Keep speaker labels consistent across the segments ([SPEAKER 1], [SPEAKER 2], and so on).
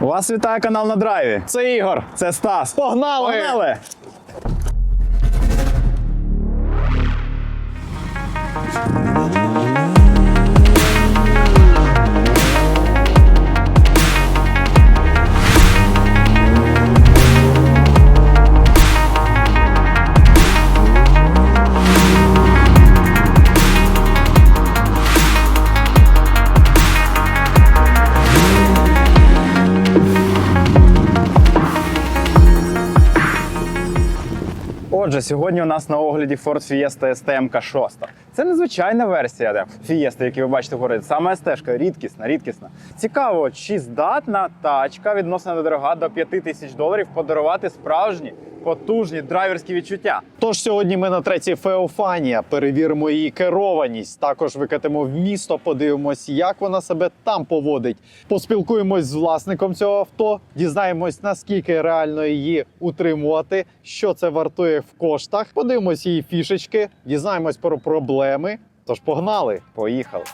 [SPEAKER 1] Вас вітає канал на драйві. Це Ігор, це Стас.
[SPEAKER 2] Погнали!
[SPEAKER 1] Погнали! Отже, сьогодні у нас на огляді Ford Fiesta STM 6. Це незвичайна версія Fiesta, яку ви бачите вгорі. Саме СТ, рідкісна, рідкісна. Цікаво, чи здатна тачка відносно недорога до 5 тисяч доларів подарувати справжні потужні драйверські відчуття.
[SPEAKER 2] Тож сьогодні ми на третій Феофанія перевіримо її керованість. Також викатимо в місто, подивимось, як вона себе там поводить. Поспілкуємось з власником цього авто, дізнаємось, наскільки реально її утримувати, що це вартує в коштах. Подивимось її фішечки, дізнаємось про проблеми. Тож погнали!
[SPEAKER 1] Поїхали.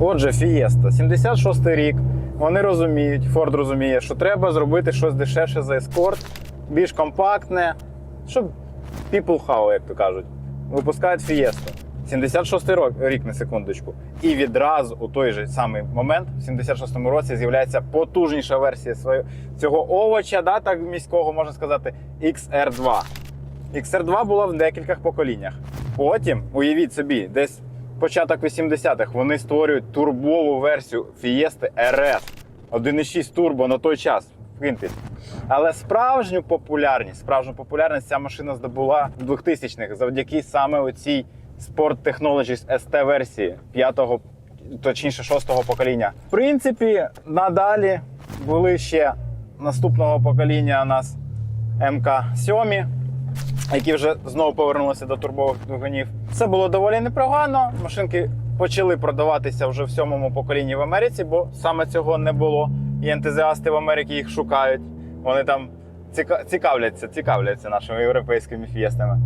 [SPEAKER 1] Отже, Fiesta, 76 рік. Вони розуміють, Ford розуміє, що треба зробити щось дешевше за Escort, більш компактне, щоб people how, як то кажуть. Випускають Fiesta. 76 рок, рік на секундочку. І відразу у той же самий момент, в 76-му році, з'являється потужніша версія свого, цього овоча, да, так міського можна сказати, XR2. XR2 була в декількох поколіннях. Потім, уявіть собі, десь початок 80-х вони створюють турбову версію Fiesta RS 1.6 турбо на той час. Але справжню популярність, справжню популярність ця машина здобула в 2000-х завдяки саме оцій Sport Technologies ST версії 5-го, точніше 6-го покоління. В принципі, надалі були ще наступного покоління у нас МК-7, які вже знову повернулися до турбових двигунів. Це було доволі непогано. Машинки почали продаватися вже в сьомому поколінні в Америці, бо саме цього не було. І ентузіасти в Америці їх шукають. Вони там цікавляться, цікавляться нашими європейськими фієстами.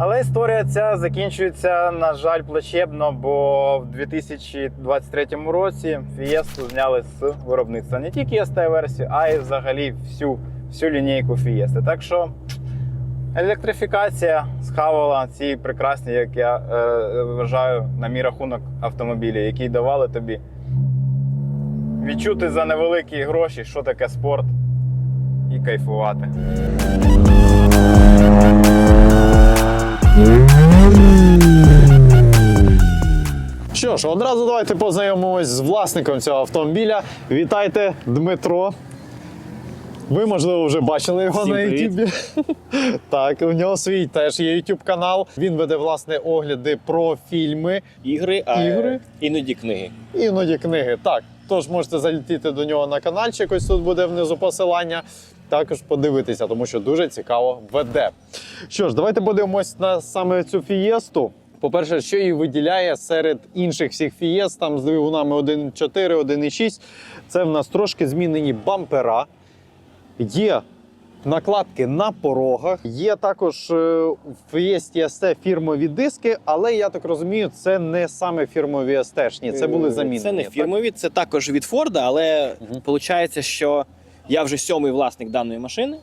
[SPEAKER 1] Але історія ця закінчується, на жаль, плачебно, бо в 2023 році Фієсту зняли з виробництва не тільки ST-версію, а й взагалі всю, всю лінійку Фієсти. Так що електрифікація схавала ці прекрасні, як я е, вважаю, на мій рахунок автомобілі, які давали тобі відчути за невеликі гроші, що таке спорт, і кайфувати.
[SPEAKER 2] Що ж, одразу давайте познайомимось з власником цього автомобіля. Вітайте, Дмитро. Ви, можливо, вже бачили його
[SPEAKER 3] Всім
[SPEAKER 2] на. YouTube. так, у нього свій теж є YouTube канал. Він веде власне огляди про фільми,
[SPEAKER 3] ігри, а
[SPEAKER 2] Ігри?
[SPEAKER 3] іноді книги.
[SPEAKER 2] іноді книги. Так, тож можете залітити до нього на каналчик, ось тут буде внизу посилання. Також подивитися, тому що дуже цікаво веде. Що ж, давайте подивимось на саме цю фієсту. По-перше, що її виділяє серед інших всіх фієст, там з двигунами 1.4, 1.6. Це в нас трошки змінені бампера. Є накладки на порогах. Є також е, в Fiesta ST фірмові диски, але я так розумію, це не саме фірмові ST-шні, це були замінені.
[SPEAKER 3] Це не
[SPEAKER 2] так?
[SPEAKER 3] фірмові, це також від Форда, але виходить, що я вже сьомий власник даної машини.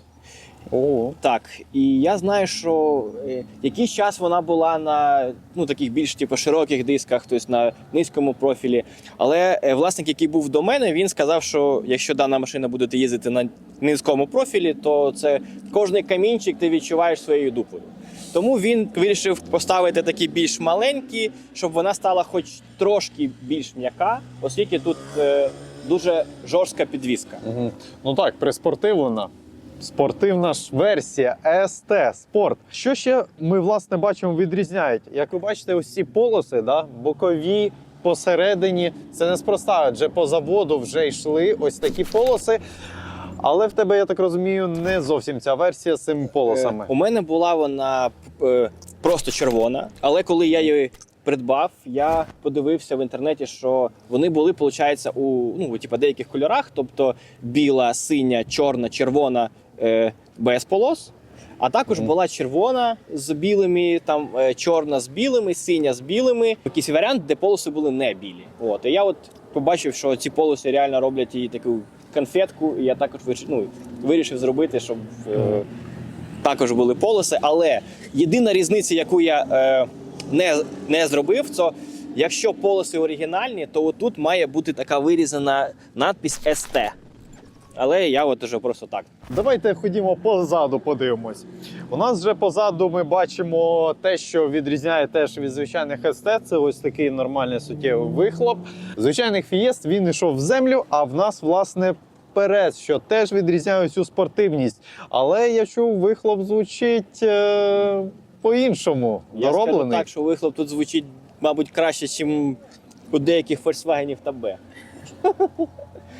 [SPEAKER 2] О,
[SPEAKER 3] Так, і я знаю, що е, якийсь час вона була на ну, таких більш типу, широких дисках, тобто на низькому профілі. Але е, власник, який був до мене, він сказав, що якщо дана машина буде їздити на низькому профілі, то це кожний камінчик ти відчуваєш своєю дупою. Тому він вирішив поставити такі більш маленькі, щоб вона стала хоч трошки більш м'яка, оскільки тут е, дуже жорстка підвіска.
[SPEAKER 2] Угу. Ну так, приспортивлена. Спортивна ж версія ST Спорт. Що ще ми власне бачимо відрізняють? Як ви бачите, ці полоси, да, бокові, посередині. Це неспроста, адже по заводу вже йшли ось такі полоси. Але в тебе, я так розумію, не зовсім ця версія з цими полосами.
[SPEAKER 3] Е, У мене була вона е, просто червона, але коли я її придбав, я подивився в інтернеті, що вони були, виходить, у ну, типу, деяких кольорах, тобто біла, синя, чорна, червона без полос. А також була червона з білими, там е, чорна з білими, синя з білими. Якийсь варіант, де полоси були не білі. От і я от побачив, що ці полоси реально роблять її таку конфетку. І я також вирішив, ну, вирішив зробити, щоб е, також були полоси. Але єдина різниця, яку я е, не, не зробив, це якщо полоси оригінальні, то отут має бути така вирізана надпись СТ. Але я от уже просто так.
[SPEAKER 2] Давайте ходімо позаду, подивимось. У нас вже позаду ми бачимо те, що відрізняє теж від звичайних СТ. Це ось такий нормальний суттєвий вихлоп. Звичайних фієст він йшов в землю, а в нас, власне, перед, що теж відрізняє цю спортивність. Але я чув, вихлоп звучить е- по-іншому.
[SPEAKER 3] Я скажу так, що вихлоп тут звучить, мабуть, краще, ніж у деяких Volkswagen та Б.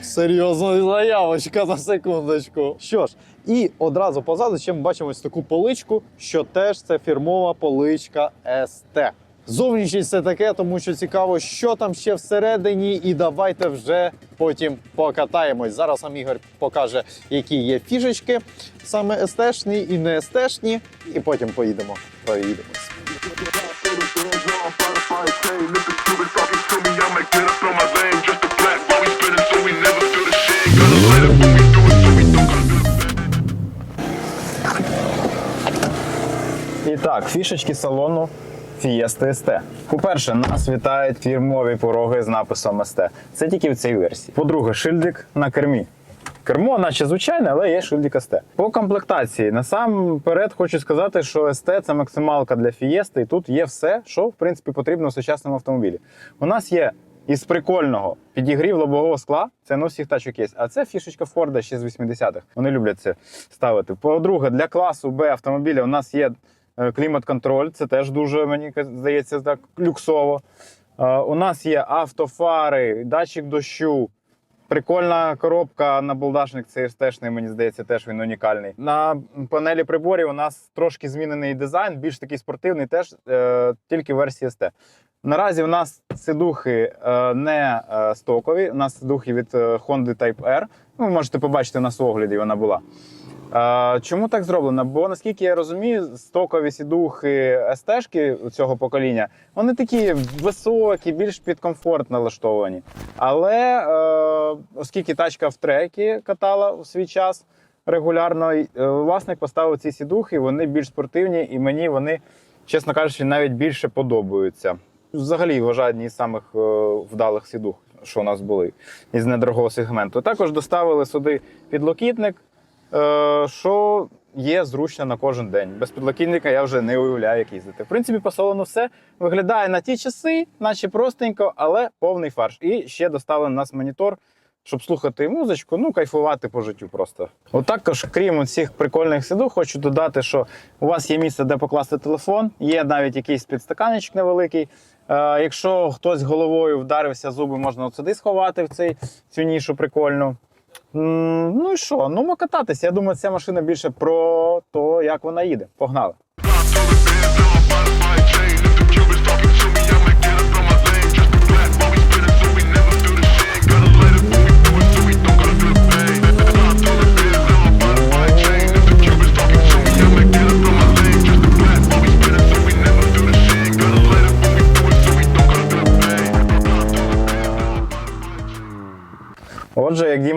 [SPEAKER 2] Серйозна заявочка на секундочку. Що ж, і одразу позаду ще ми бачимо ось таку поличку, що теж це фірмова поличка СТ. Зовнішність це таке, тому що цікаво, що там ще всередині, і давайте вже потім покатаємось. Зараз вам Ігор покаже, які є фішечки, саме СТшні і не СТшні, і потім поїдемо, проїдемось.
[SPEAKER 1] І так, фішечки салону Fiesta ST. По-перше, нас вітають фірмові пороги з написом ST. Це тільки в цій версії. По-друге, шильдик на кермі. Кермо, наче звичайне, але є шильдик ST. По комплектації, насамперед хочу сказати, що ST це максималка для Fiesta, і тут є все, що в принципі потрібно в сучасному автомобілі. У нас є із прикольного підігрів лобового скла. Це у всіх тачок є. А це фішечка Форда ще з 80-х. Вони люблять це ставити. По-друге, для класу Б автомобіля у нас є клімат-контроль. Це теж дуже, мені здається, так люксово. Е, У нас є автофари, датчик дощу. Прикольна коробка на балдашник, цей стешний, мені здається, теж він унікальний. На панелі приборів у нас трошки змінений дизайн, більш такий спортивний, теж е, тільки в версії ST. Наразі у нас сидухи е, не е, стокові, у нас сидухи від е, Honda Type R. Ну, ви можете побачити на огляді, вона була. Чому так зроблено? Бо наскільки я розумію, стокові сідухи СТ-шки цього покоління, вони такі високі, більш під комфорт налаштовані. Але е, оскільки тачка в трекі катала у свій час регулярно, е, власник поставив ці сідухи, вони більш спортивні, і мені вони, чесно кажучи, навіть більше подобаються. Взагалі вважаю одні з самих е, вдалих сідух, що у нас були із недорогого сегменту. Також доставили сюди підлокітник, що є зручно на кожен день. Без підлокітника я вже не уявляю, як їздити. В принципі, по все виглядає на ті часи, наче простенько, але повний фарш. І ще доставили нас монітор. Щоб слухати музичку, ну кайфувати по життю просто. От також, крім цих прикольних сидух, хочу додати, що у вас є місце, де покласти телефон, є навіть якийсь підстаканчик невеликий. Е, якщо хтось головою вдарився, зуби можна от сюди сховати в цей, цю нішу прикольну. Ну і що? Ну, ми кататися. Я думаю, ця машина більше про те, як вона їде. Погнали.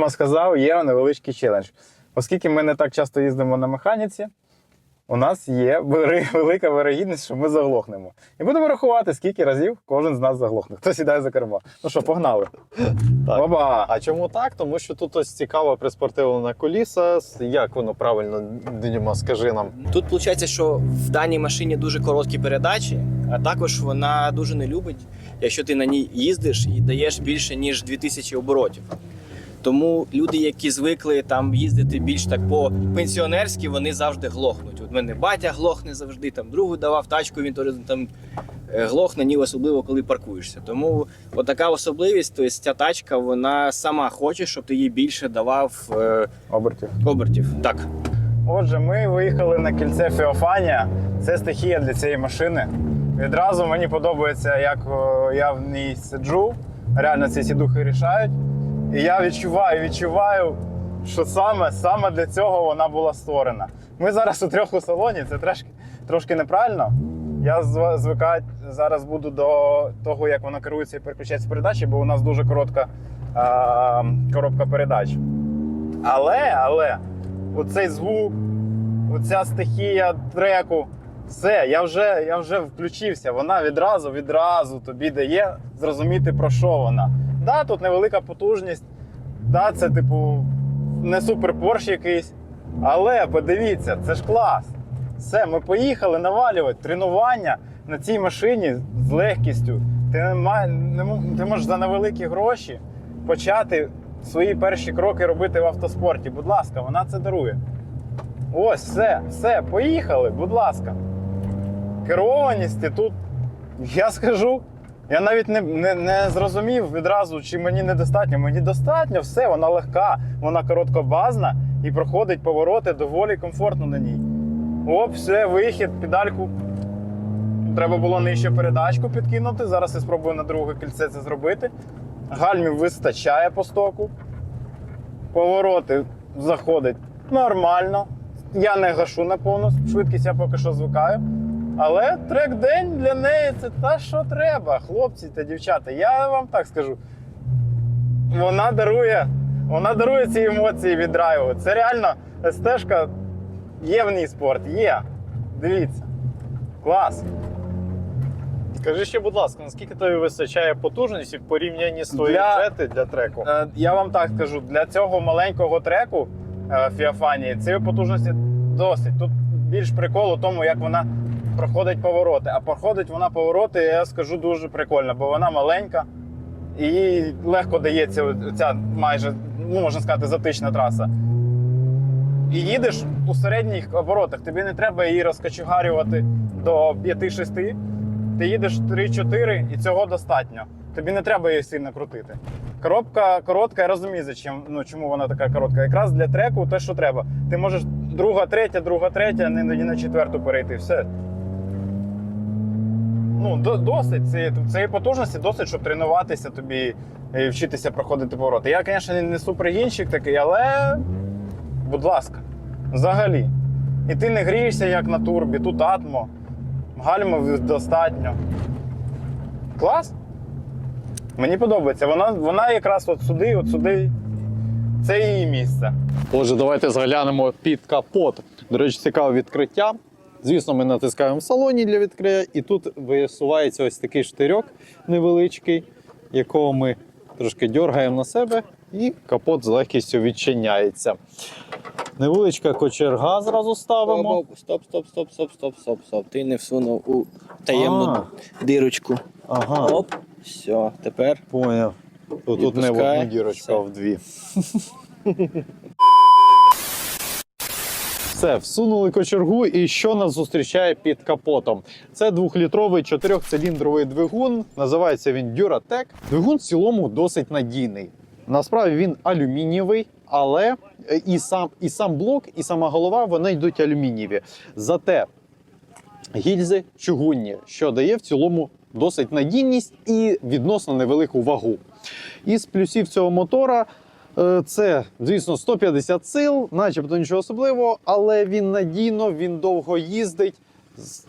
[SPEAKER 1] Отже, сказав, є невеличкий челендж. Оскільки ми не так часто їздимо на механіці, у нас є велика вирогідність, що ми заглохнемо. І будемо рахувати, скільки разів кожен з нас заглохне. Хто сідає за кермо. Ну що, погнали.
[SPEAKER 2] Так.
[SPEAKER 1] Оба!
[SPEAKER 2] А чому так? Тому що тут ось цікаво приспортивлена коліса. Як воно правильно, Діма, скажи нам.
[SPEAKER 3] Тут виходить, що в даній машині дуже короткі передачі, а також вона дуже не любить, якщо ти на ній їздиш і даєш більше ніж 2000 оборотів. Тому люди, які звикли там їздити більш так по пенсіонерськи, вони завжди глохнуть. От мене батя глохне завжди, там другу давав тачку, він теж там е, глохне, ні особливо коли паркуєшся. Тому отака особливість, тобто ця тачка, вона сама хоче, щоб ти їй більше давав е,
[SPEAKER 1] Обертів.
[SPEAKER 3] обертів. Так.
[SPEAKER 1] Отже, ми виїхали на кільце Феофанія. Це стихія для цієї машини. Відразу мені подобається, як я в ній сиджу. Реально ці сідухи рішають. І я відчуваю, відчуваю що саме, саме для цього вона була створена. Ми зараз у трьох у салоні, це трошки, трошки неправильно. Я зв- звикаю зараз буду до того, як вона керується і переключається передачі, бо у нас дуже коротка а, коробка передач. Але, але, оцей звук, оця стихія треку, все, я вже, я вже включився. Вона відразу, відразу тобі дає зрозуміти, про що вона. Да, тут невелика потужність, да, це типу не супер порш якийсь. Але подивіться, це ж клас. Все, ми поїхали навалювати тренування на цій машині з легкістю. Ти, не, ти можеш за невеликі гроші почати свої перші кроки робити в автоспорті. Будь ласка, вона це дарує. Ось, все, все, поїхали, будь ласка. Керованісті тут, я скажу, я навіть не, не, не зрозумів відразу, чи мені недостатньо. Мені достатньо, все, вона легка, вона короткобазна і проходить повороти доволі комфортно на ній. Оп, все, вихід, педальку. Треба було нижче передачку підкинути. Зараз я спробую на друге кільце це зробити. Гальмів вистачає по стоку. Повороти заходить нормально. Я не гашу на повну швидкість, я поки що звикаю. Але трек-день для неї це те, що треба, хлопці та дівчата. Я вам так скажу. Вона дарує, вона дарує ці емоції від драйву. Це реально стежка є в ній спорт, є. Дивіться. Клас.
[SPEAKER 2] Скажи ще, будь ласка, наскільки тобі вистачає потужності в порівнянні з твоєю
[SPEAKER 1] Для-
[SPEAKER 2] джети для треку?
[SPEAKER 1] Е, Я вам так скажу, для цього маленького треку е, Фіафанії цієї потужності досить. Тут більш прикол у тому, як вона проходить повороти. А проходить вона повороти, я скажу, дуже прикольно, бо вона маленька і легко дається ця майже, ну можна сказати, затична траса. І їдеш у середніх оборотах. Тобі не треба її розкачугарювати до 5-6. Ти їдеш 3-4 і цього достатньо. Тобі не треба її сильно крутити. Коробка коротка, я розумію, зачем, ну, чому вона така коротка. Якраз для треку те, що треба. Ти можеш друга, третя, друга, третя, не на четверту перейти. Все. Ну, до, досить цієї, цієї потужності, досить, щоб тренуватися тобі і вчитися проходити повороти. Я, звісно, не супергінщик такий, але будь ласка, взагалі. І ти не грієшся, як на турбі, тут атмо, гальмів достатньо. Клас? Мені подобається. Вона, вона якраз от сюди, от сюди. Це її місце.
[SPEAKER 2] Отже, давайте заглянемо під капот. До речі, цікаве відкриття. Звісно, ми натискаємо в салоні для відкриття, і тут висувається ось такий штирьок невеличкий, якого ми трошки дергаємо на себе, і капот з легкістю відчиняється. Невеличка кочерга зразу ставимо.
[SPEAKER 3] Стоп, стоп, стоп, стоп, стоп, стоп, стоп. Ти не всунув у таємну дирочку.
[SPEAKER 2] Ага,
[SPEAKER 3] Оп, все, тепер.
[SPEAKER 2] поняв. Тут, тут не в
[SPEAKER 3] Відпускає.
[SPEAKER 2] одну дірочку, а в дві. Все, всунули кочергу, і що нас зустрічає під капотом? Це двохлітровий чотирьохциліндровий двигун. Називається він Duratec. Двигун в цілому досить надійний. Насправді він алюмінієвий, але е, і сам, і сам блок, і сама голова вони йдуть алюмінієві. Зате гільзи чугунні, що дає в цілому досить надійність і відносно невелику вагу. Із плюсів цього мотора це, звісно, 150 сил, начебто нічого особливого, але він надійно, він довго їздить.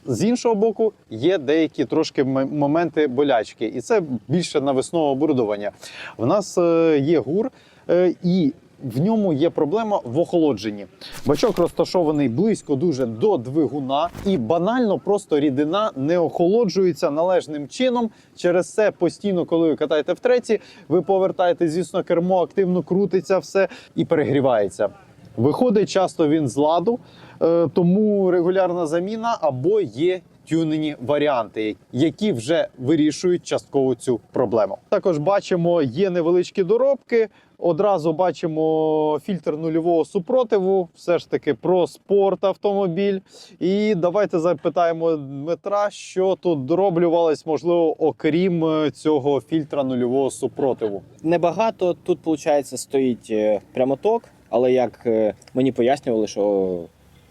[SPEAKER 2] З- іншого боку, є деякі трошки моменти болячки, і це більше навесного оборудовання. В нас е, є гур, е, і в ньому є проблема в охолодженні. Бачок розташований близько дуже до двигуна, і банально просто рідина не охолоджується належним чином. Через це постійно, коли ви катаєте в треці, ви повертаєте, звісно, кермо активно крутиться все і перегрівається. Виходить часто він з ладу, е, тому регулярна заміна або є тюнені варіанти, які вже вирішують частково цю проблему. Також бачимо, є невеличкі доробки. Одразу бачимо фільтр нульового супротиву, все ж таки про спорт автомобіль. І давайте запитаємо Дмитра, що тут дороблювалось, можливо, окрім е, цього фільтра нульового супротиву.
[SPEAKER 3] Небагато тут, виходить, стоїть е, прямоток, але як е, мені пояснювали, що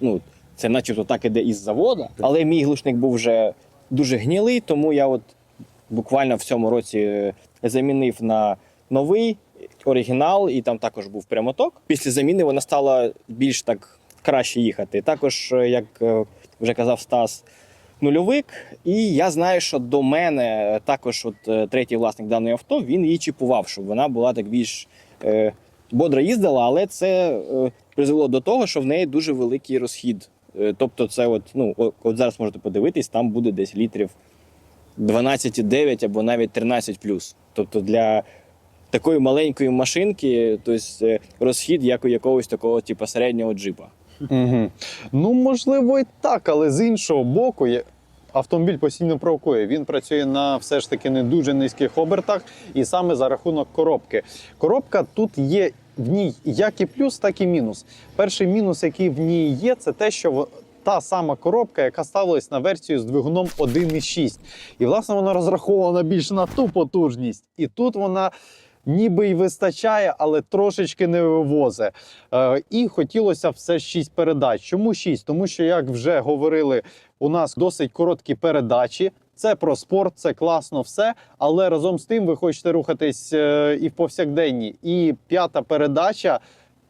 [SPEAKER 3] ну, це начебто так іде із завода. Але мій глушник був вже дуже гнілий, тому я от буквально в цьому році е, замінив на новий. оригінал, і там також був прямоток. Після заміни вона стала більш так краще їхати. Також, е, як е, вже казав Стас, нульовик. І я знаю, що до мене також, от третій власник даної авто, він її чіпував, щоб вона була так більш бодро їздила, але це призвело до того, що в неї дуже великий розхід. Е, тобто, це от, ну, от зараз можете подивитись, там буде десь літрів 12,9 або навіть 13 Тобто для такої маленької машинки, тобто е, розхід як у якогось такого, типу, середнього джипа.
[SPEAKER 2] Угу. Ну, можливо, і так, але з іншого боку, є- автомобіль постійно провокує. Він працює на все ж таки не дуже низьких обертах, і саме за рахунок коробки. Коробка тут є в ній як і плюс, так і мінус. Перший мінус, який в ній є, це те, що та сама коробка, яка ставилась на версію з двигуном 1.6. І, власне, вона розрахована більше на ту потужність. І тут вона. Ніби й вистачає, але трошечки не вивозить. Е, і хотілося все 6 передач. Чому 6? Тому що, як вже говорили, у нас досить короткі передачі. Це про спорт, це класно все. Але разом з тим ви хочете рухатись е, і в повсякденні. І п'ята передача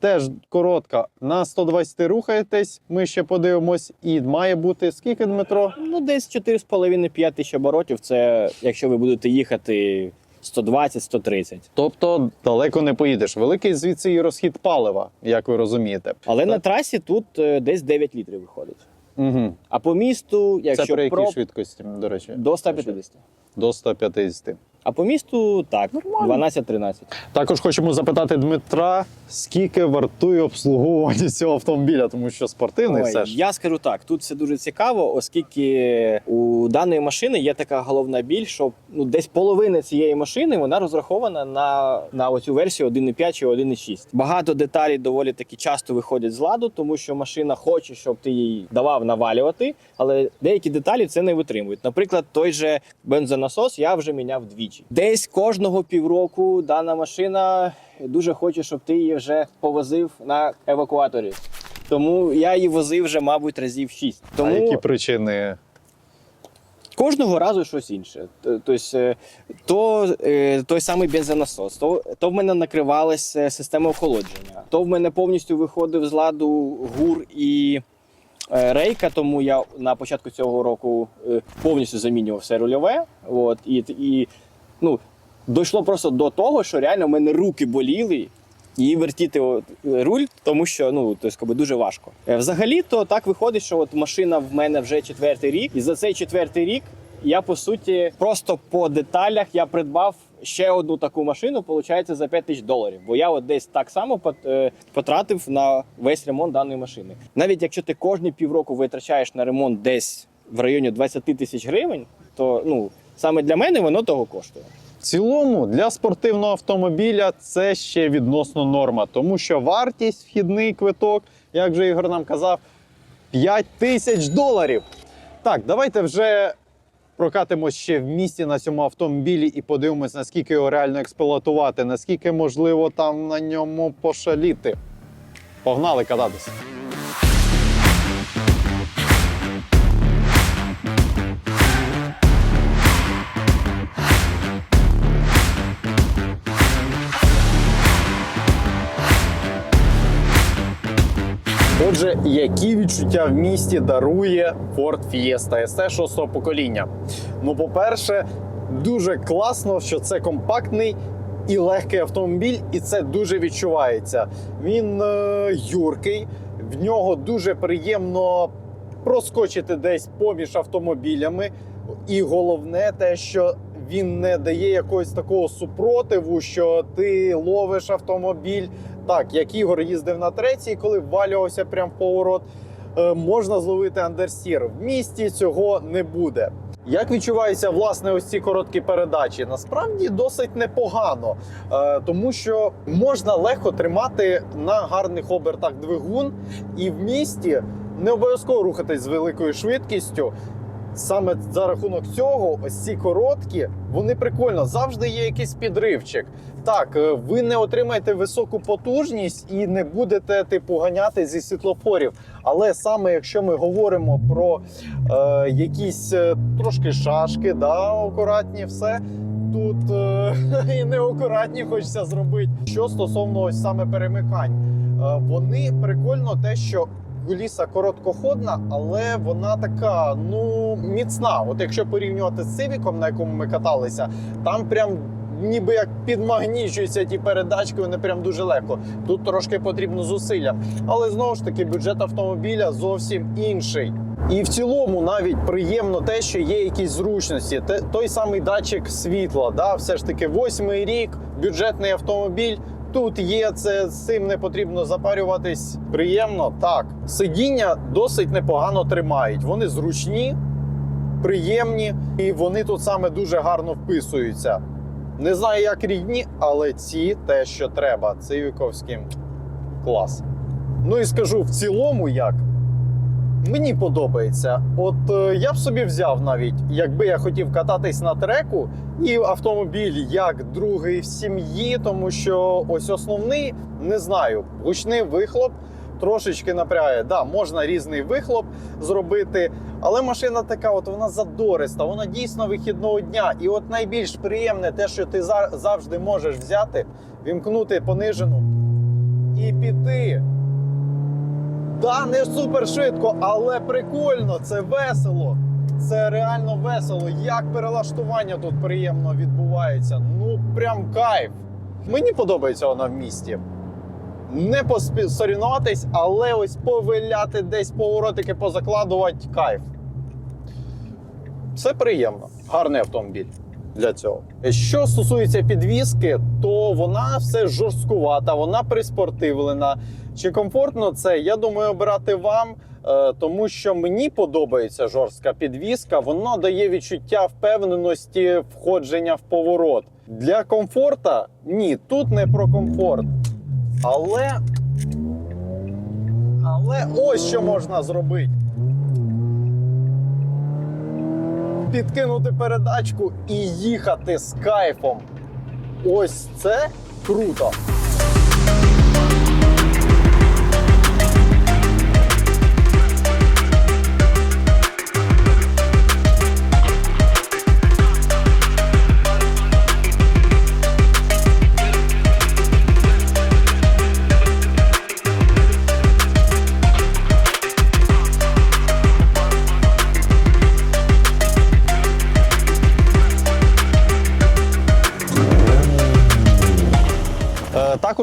[SPEAKER 2] теж коротка. На 120 рухаєтесь. Ми ще подивимось, і має бути скільки Дмитро?
[SPEAKER 3] Ну, десь 4,5-5 тисяч оборотів. Це якщо ви будете їхати 120-130.
[SPEAKER 2] Тобто далеко не поїдеш. Великий звідси і розхід палива, як ви розумієте.
[SPEAKER 3] Але
[SPEAKER 2] Так.
[SPEAKER 3] на трасі тут е, десь 9 літрів виходить.
[SPEAKER 2] Угу.
[SPEAKER 3] А по місту,
[SPEAKER 2] Це
[SPEAKER 3] якщо
[SPEAKER 2] при якій
[SPEAKER 3] про
[SPEAKER 2] швидкості, до речі?
[SPEAKER 3] до 150.
[SPEAKER 2] До 150.
[SPEAKER 3] А по місту так, 12-13.
[SPEAKER 2] Також хочемо запитати Дмитра, скільки вартує обслуговування цього автомобіля, тому що спортивний
[SPEAKER 3] Ой,
[SPEAKER 2] все ж.
[SPEAKER 3] Я скажу так, тут все дуже цікаво, оскільки у даної машини є така головна біль, що ну, десь половина цієї машини вона розрахована на, на оцю версію 1.5 чи 1.6. Багато деталей доволі таки часто виходять з ладу, тому що машина хоче, щоб ти їй давав навалювати, але деякі деталі це не витримують. Наприклад, той же бензонасос я вже міняв двічі. Десь кожного півроку дана машина дуже хоче, щоб ти її вже повозив на евакуаторі. Тому я її возив вже, мабуть, разів 6. Тому
[SPEAKER 2] А які причини?
[SPEAKER 3] кожного разу щось інше. Тобто, е, то е, той самий бензонасос, то, то в мене накривалася система охолодження, то в мене повністю виходив з ладу гур і е, рейка, тому я на початку цього року е, повністю замінював все рульове. От, і, і ну, дійшло просто до того, що реально в мене руки боліли. І вертіти руль, тому що ну тобто, якби, дуже важко. Е, Взагалі, то так виходить, що от машина в мене вже четвертий рік, і за цей четвертий рік я по суті просто по деталях я придбав ще одну таку машину, виходить, за 5 тисяч доларів. Бо я от десь так само е, потратив на весь ремонт даної машини. Навіть якщо ти кожні півроку витрачаєш на ремонт десь в районі 20 тисяч гривень, то ну саме для мене воно того коштує.
[SPEAKER 2] В цілому для спортивного автомобіля це ще відносно норма, тому що вартість вхідний квиток, як вже Ігор нам казав, 5 тисяч доларів. Так, давайте вже прокатимось ще в місті на цьому автомобілі і подивимось, наскільки його реально експлуатувати, наскільки можливо там на ньому пошаліти. Погнали кататися. Отже, які відчуття в місті дарує Ford Fiesta ST 6 покоління? Ну, по-перше, дуже класно, що це компактний і легкий автомобіль, і це дуже відчувається. Він е, юркий, в нього дуже приємно проскочити десь поміж автомобілями. І головне те, що він не дає якогось такого супротиву, що ти ловиш автомобіль. Так, як Ігор їздив на третій, коли ввалювався прямо в поворот, е, можна зловити андерстір. В місті цього не буде. Як відчуваються власне ось ці короткі передачі? Насправді досить непогано, е, тому що можна легко тримати на гарних обертах двигун, і в місті не обов'язково рухатись з великою швидкістю. Саме за рахунок цього, ось ці короткі, вони прикольно. Завжди є якийсь підривчик. Так, е, ви не отримаєте високу потужність і не будете типу ганяти зі світлофорів. Але саме якщо ми говоримо про е, якісь е, трошки шашки, да, акуратні, все, тут е, і неакуратні хочеться зробити. Що стосовно ось саме перемикань, Е, вони прикольно те, що куліса короткоходна, але вона така ну міцна. От якщо порівнювати з цивіком, на якому ми каталися, там прям. Ніби як підмагнічуються ті передачки, вони прям дуже легко. Тут трошки потрібно зусилля. Але знову ж таки, бюджет автомобіля зовсім інший. І в цілому навіть приємно те, що є якісь зручності. Той самий датчик світла, да, все ж таки, восьмий рік, бюджетний автомобіль. Тут є це з цим не потрібно запарюватись. Приємно так. Сидіння досить непогано тримають. Вони зручні, приємні, і вони тут саме дуже гарно вписуються. Не знаю, як рідні, але ці те, що треба. Цивіковським клас. Ну і скажу в цілому, як мені подобається. От е, я б собі взяв навіть, якби я хотів кататись на треку, і автомобіль як другий в сім'ї, тому що ось основний не знаю, гучний вихлоп. Трошечки напрягає. Да, можна різний вихлоп зробити, але машина така, от вона задориста, вона дійсно вихідного дня. І от найбільш приємне те, що ти завжди можеш взяти, вімкнути понижену і піти. Да, не супер швидко, але прикольно, це весело. Це реально весело. Як перелаштування тут приємно відбувається. Ну, прям кайф. Мені подобається вона в місті. Не посорінуватись, але ось повиляти десь поворотики позакладувати кайф. Це приємно. Гарний автомобіль для цього. Що стосується підвіски, то вона все жорсткувата, вона приспортивлена. Чи комфортно це? Я думаю, обирати вам, е, тому що мені подобається жорстка підвіска. Воно дає відчуття впевненості входження в поворот. Для комфорта ні, тут не про комфорт. Але. Але ось що можна зробити. Підкинути передачку і їхати з кайфом. Ось це круто.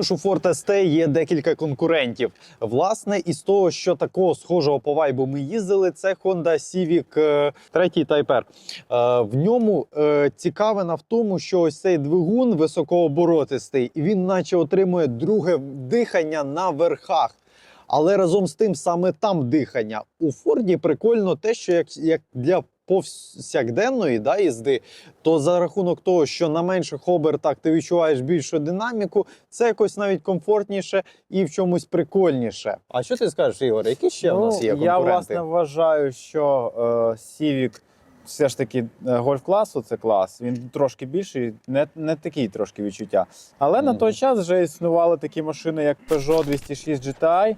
[SPEAKER 2] Також у Ford ST є декілька конкурентів. Власне, із того, що такого схожого по вайбу ми їздили, це Honda Civic е, 3 Type R. В ньому е, цікавина в тому, що ось цей двигун високооборотистий, і він наче отримує друге дихання на верхах. Але разом з тим саме там дихання. У Форді прикольно те, що як, як для повсякденної да, їзди, то за рахунок того, що на менших обертах ти відчуваєш більшу динаміку, це якось навіть комфортніше і в чомусь прикольніше. А що ти скажеш, Ігор? Які ще в нас є
[SPEAKER 1] Ну, Я власне вважаю, що е, Civic все ж таки е, гольф-класу це клас. Він трошки більший, не, не такий трошки відчуття. Але на той час вже існували такі машини, як Peugeot 206 GTI,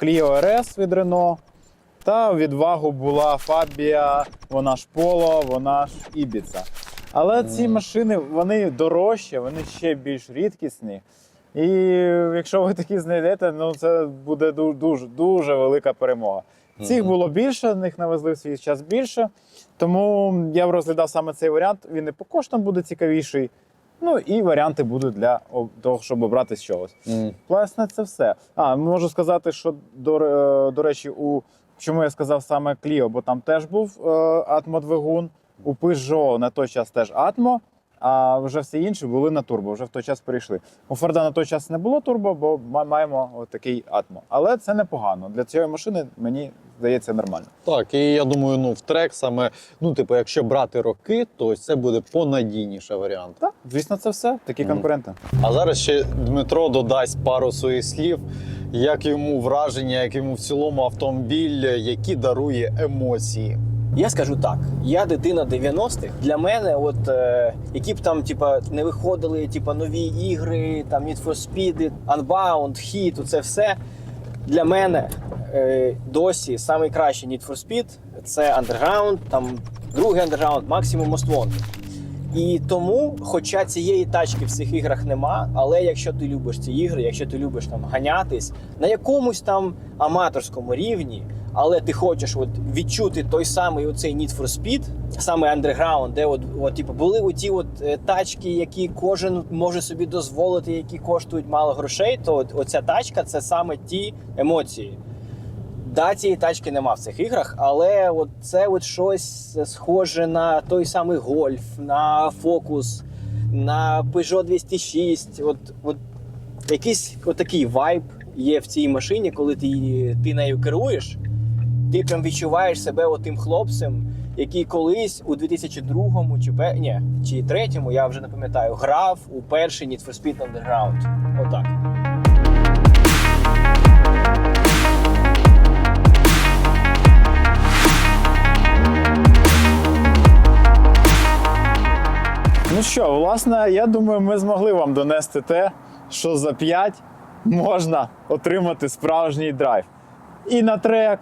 [SPEAKER 1] Clio RS від Renault. Та відвагу була Фабія, вона ж Polo, вона ж Ibiza. Але ці машини вони дорожчі, вони ще більш рідкісні. І якщо ви такі знайдете, ну це буде ду- дуже дуже велика перемога. Цих було більше, них навезли в свій час більше. Тому я б розглядав саме цей варіант. Він і по коштам буде цікавіший. Ну і варіанти будуть для того, щоб обрати з чогось.
[SPEAKER 2] М.
[SPEAKER 1] Власне, це все. А можу сказати, що до, до речі, у чому я сказав саме Кліо? бо там теж був е, атмодвигун. У Peugeot на той час теж атмо, а вже всі інші були на турбо. Вже в той час перейшли. У Форда на той час не було турбо, бо ма- маємо отакий атмо. Але це непогано. Для цієї машини мені здається нормально.
[SPEAKER 2] Так, і я думаю, ну в трек саме, ну, типу, якщо брати роки, то це буде понадійніше варіант.
[SPEAKER 1] Так, звісно, це все. Такі
[SPEAKER 2] Мгм.
[SPEAKER 1] конкуренти.
[SPEAKER 2] А зараз ще Дмитро додасть пару своїх слів, як йому враження, як йому в цілому автомобіль, який дарує емоції.
[SPEAKER 3] Я скажу так: я дитина 90-х. Для мене, от е, які б там, типа, не виходили, типа нові ігри, там Need for Speed, Unbound, Heat, це все. Для мене е, досі найкращий Need for Speed це Underground, там другий Underground, Maximum Most Wanted. І тому, хоча цієї тачки в цих іграх нема, але якщо ти любиш ці ігри, якщо ти любиш там ганятись на якомусь там аматорському рівні, але ти хочеш от відчути той самий оцей Need for Speed, саме Underground, де от, от типу, були оті от е, тачки, які кожен може собі дозволити, які коштують мало грошей, то от, оця тачка це саме ті емоції. Да, цієї тачки нема в цих іграх, але от це от щось схоже на той самий гольф, на фокус, на Peugeot 206. От, от якийсь отакий вайб є в цій машині, коли ти, ти нею керуєш. Ти прям відчуваєш себе отим хлопцем, який колись у 2002 чи ні, чи третьому, я вже не пам'ятаю, грав у перший Need for Speed Underground. Отак.
[SPEAKER 1] Ну що, власне, я думаю, ми змогли вам донести те, що за 5 можна отримати справжній драйв. І на трек,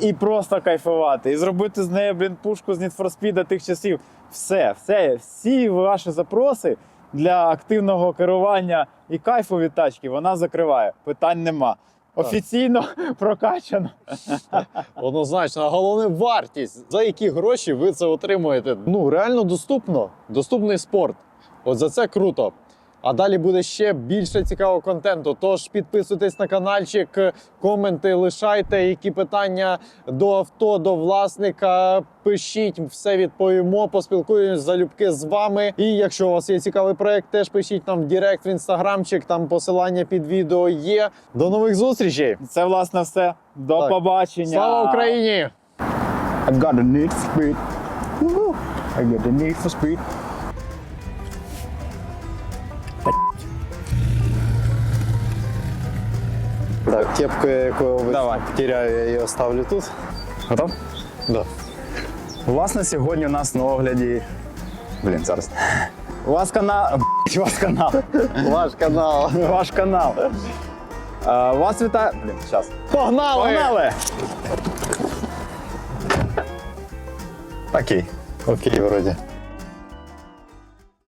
[SPEAKER 1] і просто кайфувати, і зробити з нею, блін, пушку з Need for Speed тих часів. Все, все, всі ваші запроси для активного керування і кайфу від тачки вона закриває. Питань нема. Офіційно прокачано.
[SPEAKER 2] Однозначно, а головне вартість. За які гроші ви це отримуєте? Ну реально доступно. Доступний спорт. От за це круто. А далі буде ще більше цікавого контенту. Тож підписуйтесь на каналчик, коменти лишайте, які питання до авто, до власника. Пишіть, все відповімо, поспілкуємось залюбки з вами. І якщо у вас є цікавий проект, теж пишіть нам в Директ, в інстаграмчик, там посилання під відео є. До нових зустрічей!
[SPEAKER 1] Це, власне, все. До
[SPEAKER 2] Так.
[SPEAKER 1] побачення.
[SPEAKER 2] Слава Україні!
[SPEAKER 1] I got a need for speed. Woo-hoo. I got a need for speed.
[SPEAKER 2] Так, кепку, яку
[SPEAKER 1] Давай.
[SPEAKER 2] потеряю, я її оставлю тут.
[SPEAKER 1] Готов?
[SPEAKER 2] Да.
[SPEAKER 1] Власне, сьогодні у нас на огляді. Блін, зараз. У вас канал. У вас канал.
[SPEAKER 2] Ваш канал.
[SPEAKER 1] Ваш канал. Е, Вас вітає. Блін, зараз.
[SPEAKER 2] Погнали!
[SPEAKER 1] Погнали!
[SPEAKER 2] Окей. Окей, вроді.